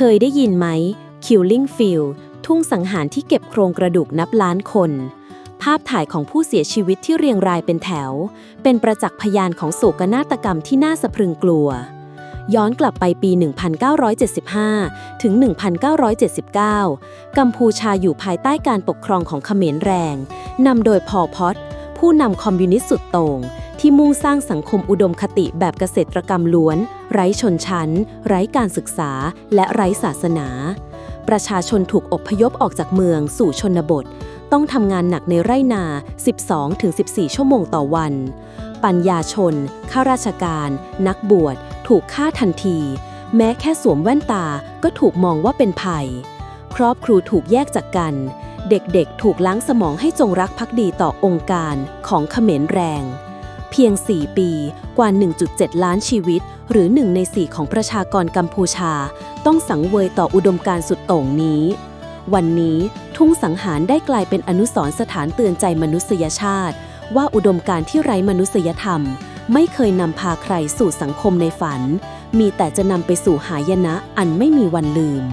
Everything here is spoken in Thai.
เคยได้ยินไหม Killing Field ทุ่งสังหารที่เก็บโครงกระดูกนับล้านคน ภาพถ่ายของผู้เสียชีวิตที่เรียงรายเป็นแถว เป็นประจักษ์พยานของโศกนาฏกรรมที่น่าสะพรึงกลัว ย้อนกลับไปปี 1975 ถึง 1979 กัมพูชาอยู่ภายใต้การปกครองของเขมรแรง นำโดยพอพอตผู้นำคอมมิวนิสต์สุดโต่งที่มุ่งสร้างสังคมอุดมคติแบบเกษตรกรรมล้วน ไร้ชนชั้น ไร้การศึกษา และไร้ศาสนา ประชาชนถูกอบพยพออกจากเมืองสู่ชนบท ต้องทำงานหนักในไร่นา 12-14 ชั่วโมงต่อวัน ปัญญาชน ข้าราชการ นักบวช ถูกฆ่าทันที แม้แค่สวมแว่นตาก็ถูกมองว่าเป็นภัย ครอบครูถูกแยกจากกัน เด็กๆ ถูกล้างสมองให้จงรักภักดีต่อองค์การของเขมรแรง เพียง 4 ปีกว่า 1.7 ล้านชีวิต หรือ 1 ใน 4 ของประชากรกัมพูชา ต้องสังเวยต่ออุดมการณ์สุดโต่งนี้ วันนี้ทุ่งสังหารได้กลายเป็นอนุสรณ์สถานเตือนใจมนุษยชาติ ว่าอุดมการณ์ที่ไร้มนุษยธรรม ไม่เคยนำพาใครสู่สังคมในฝัน มีแต่จะนำไปสู่หายนะอันไม่มีวันลืม